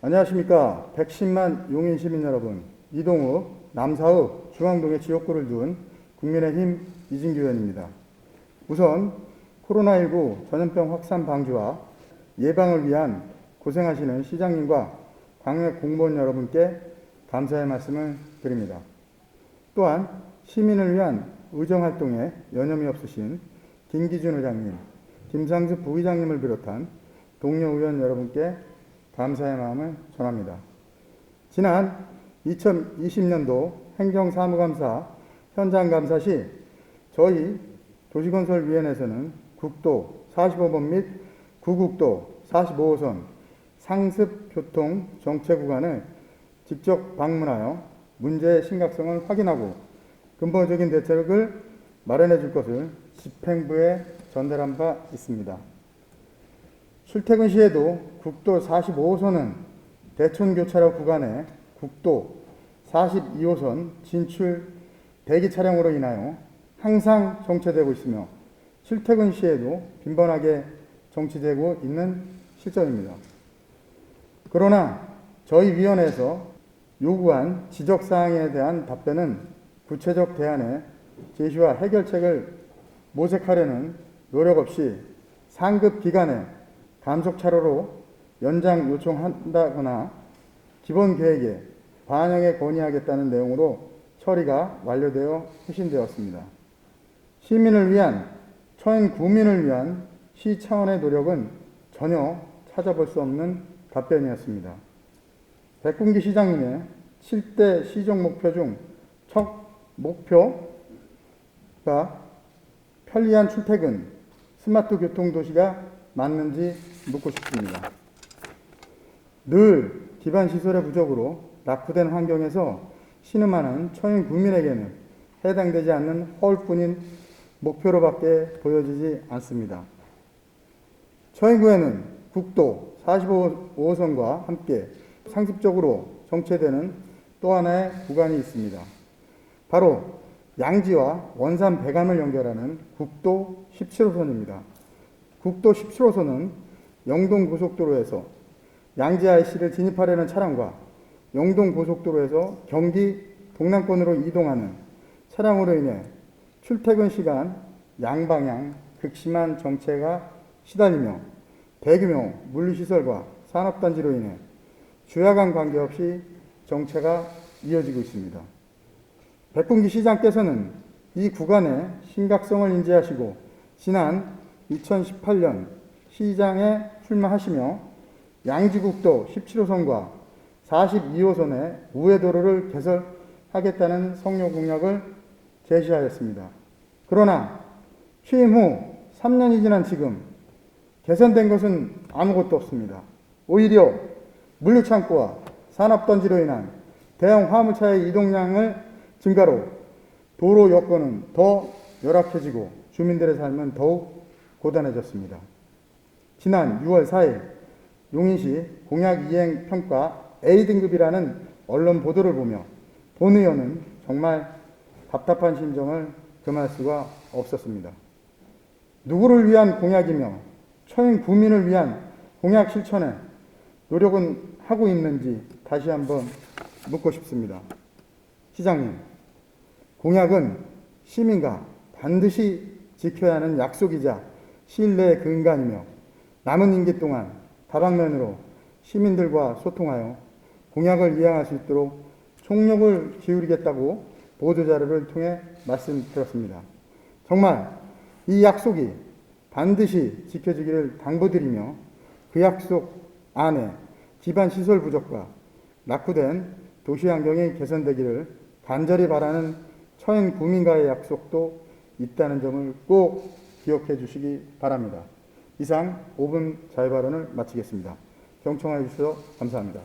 안녕하십니까. 110만 용인 시민 여러분. 이동욱, 남사읍, 중앙동에 지역구를 둔 국민의힘 이진규 의원입니다. 우선 코로나19 전염병 확산 방지와 예방을 위한 고생하시는 시장님과 광역 공무원 여러분께 감사의 말씀을 드립니다. 또한 시민을 위한 의정활동에 여념이 없으신 김기준 의장님, 김상수 부의장님을 비롯한 동료 의원 여러분께 감사의 마음을 전합니다. 지난 2020년도 행정사무감사 현장감사 시 저희 도시건설위원회에서는 국도 45번 및 구국도 45호선 상습교통 정체 구간을 직접 방문하여 문제의 심각성을 확인하고 근본적인 대책을 마련해 줄 것을 집행부에 전달한 바 있습니다. 출퇴근 시에도 국도 45호선은 대촌교차로 구간에 국도 42호선 진출 대기 차량으로 인하여 항상 정체되고 있으며 출퇴근 시에도 빈번하게 정체되고 있는 실정입니다. 그러나 저희 위원회에서 요구한 지적사항에 대한 답변은 구체적 대안에 제시와 해결책을 모색하려는 노력 없이 상급 기간에 감속 차로로 연장 요청한다거나 기본 계획에 반영에 건의하겠다는 내용으로 처리가 완료되어 회신되었습니다. 시민을 위한 처인 구민을 위한 시 차원의 노력은 전혀 찾아볼 수 없는 답변이었습니다. 백군기 시장님의 7대 시정 목표 중 첫 목표가 편리한 출퇴근, 스마트 교통 도시가 맞는지 묻고 싶습니다. 늘 기반 시설의 부족으로 낙후된 환경에서 신음하는 처인 국민에게는 해당되지 않는 허울뿐인 목표로밖에 보여지지 않습니다. 처인구에는 국도 45호선과 함께 상습적으로 정체되는 또 하나의 구간이 있습니다. 바로 양지와 원산 배감을 연결하는 국도 17호선입니다. 국도 17호선은 영동 고속도로에서 양지 IC를 진입하려는 차량과 영동 고속도로에서 경기 동남권으로 이동하는 차량으로 인해 출퇴근 시간 양방향 극심한 정체가 시달리며 대규모 물류시설과 산업단지로 인해 주야간 관계없이 정체가 이어지고 있습니다. 백군기 시장께서는 이 구간의 심각성을 인지하시고 지난 2018년 시장에 출마하시며 양지국도 17호선과 42호선의 우회도로를 개설하겠다는 성료 공약을 제시하였습니다. 그러나 취임 후 3년이 지난 지금 개선된 것은 아무것도 없습니다. 오히려 물류창고와 산업단지로 인한 대형 화물차의 이동량을 증가로 도로 여건은 더 열악해지고 주민들의 삶은 더욱 고단해졌습니다. 지난 6월 4일 용인시 공약 이행 평가 A등급이라는 언론 보도를 보며 본 의원은 정말 답답한 심정을 금할 수가 없었습니다. 누구를 위한 공약이며 처인 구민을 위한 공약 실천에 노력은 하고 있는지 다시 한번 묻고 싶습니다. 시장님, 공약은 시민과 반드시 지켜야 하는 약속이자 신뢰의 근간이며 남은 임기 동안 다방면으로 시민들과 소통하여 공약을 이행할 수 있도록 총력을 기울이겠다고 보도자료를 통해 말씀드렸습니다. 정말 이 약속이 반드시 지켜지기를 당부드리며 그 약속 안에 기반 시설 부족과 낙후된 도시 환경이 개선되기를 간절히 바라는 처인 국민과의 약속도 있다는 점을 꼭 기억해 주시기 바랍니다. 이상 5분 자유 발언을 마치겠습니다. 경청해 주셔서 감사합니다.